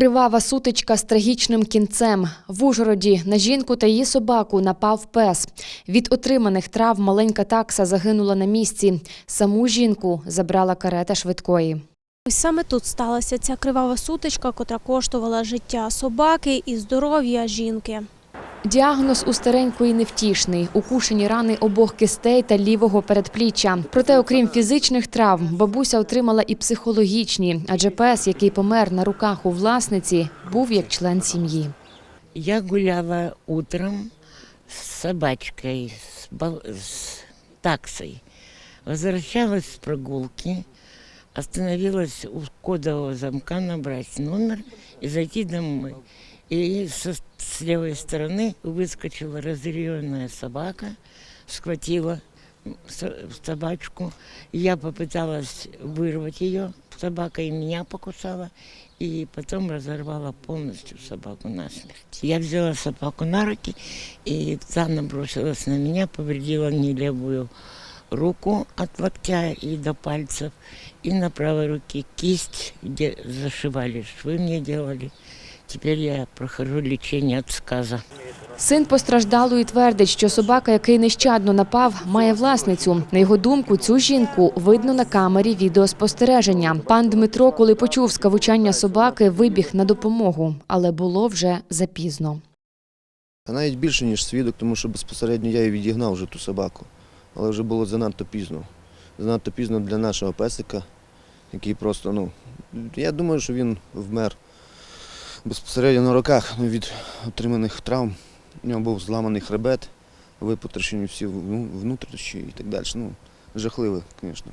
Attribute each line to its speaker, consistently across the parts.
Speaker 1: Кривава сутичка з трагічним кінцем. В Ужгороді на жінку та її собаку напав пес. Від отриманих травм маленька такса загинула на місці. Саму жінку забрала карета швидкої.
Speaker 2: Ось саме тут сталася ця кривава сутичка, котра коштувала життя собаки і здоров'я жінки.
Speaker 1: Діагноз у старенької невтішний, укушені рани обох кистей та лівого передпліччя. Проте, окрім фізичних травм, бабуся отримала і психологічні, адже пес, який помер на руках у власниці, був як член сім'ї.
Speaker 3: Я гуляла утром с собачкой, с, бал- с таксой. Возвращалась с прогулки, остановилась у кодового замка набрать номер и зайти домой. И со, с левой стороны выскочила разъяренная собака, схватила со- собачку. Я попыталась вырвать ее, собака и меня покусала, и потом разорвала полностью собаку насмерть. Я взяла собаку на руки, и та набросилась на меня, повредила мне левую руку от локтя и до пальцев, и на правой руке кисть, где зашивали швы мне делали. Теперь я прохожу лечение от сказа.
Speaker 1: Син постраждалої твердить, що собака, який нещадно напав, має власницю. На його думку, цю жінку видно на камері відеоспостереження. Пан Дмитро, коли почув скавучання собаки, вибіг на допомогу, але було вже запізно.
Speaker 4: А навіть більше, ніж свідок, тому що безпосередньо я і відігнав вже ту собаку. Але вже було занадто пізно. Занадто пізно для нашого песика, який просто, ну, я думаю, що він вмер безпосередньо на руках від отриманих травм. У нього був зламаний хребет, випотрошені всі ну, внутрішні і так далі. Ну, жахливе, звісно.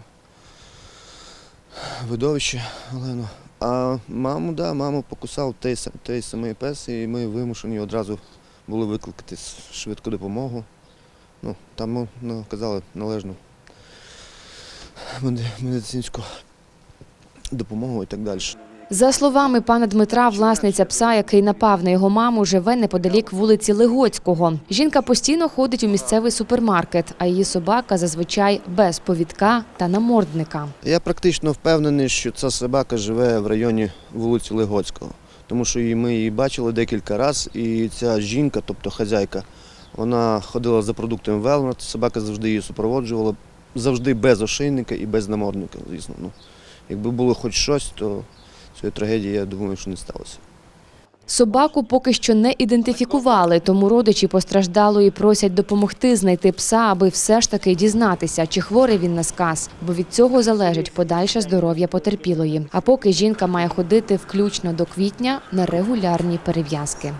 Speaker 4: Видовище, але ну. А маму, да, маму покусав той, той самий пес, і ми вимушені одразу були викликати швидку допомогу. Ну, там ну, казали належну медицинську допомогу і так далі.
Speaker 1: За словами пана Дмитра, власниця пса, який напав на його маму, живе неподалік вулиці Легоцького. Жінка постійно ходить у місцевий супермаркет, а її собака зазвичай без повідка та намордника.
Speaker 4: Я практично впевнений, що ця собака живе в районі вулиці Легоцького, тому що ми її бачили декілька разів, і ця жінка, тобто хазяйка, вона ходила за продуктами Велмарт, собака завжди її супроводжувала, завжди без ошейника і без намордника, звісно. Ну, якби було хоч щось, то цієї трагедії, я думаю, що не сталося.
Speaker 1: Собаку поки що не ідентифікували, тому родичі постраждалої просять допомогти знайти пса, аби все ж таки дізнатися, чи хворий він на сказ, бо від цього залежить подальше здоров'я потерпілої. А поки жінка має ходити включно до квітня на регулярні перев'язки.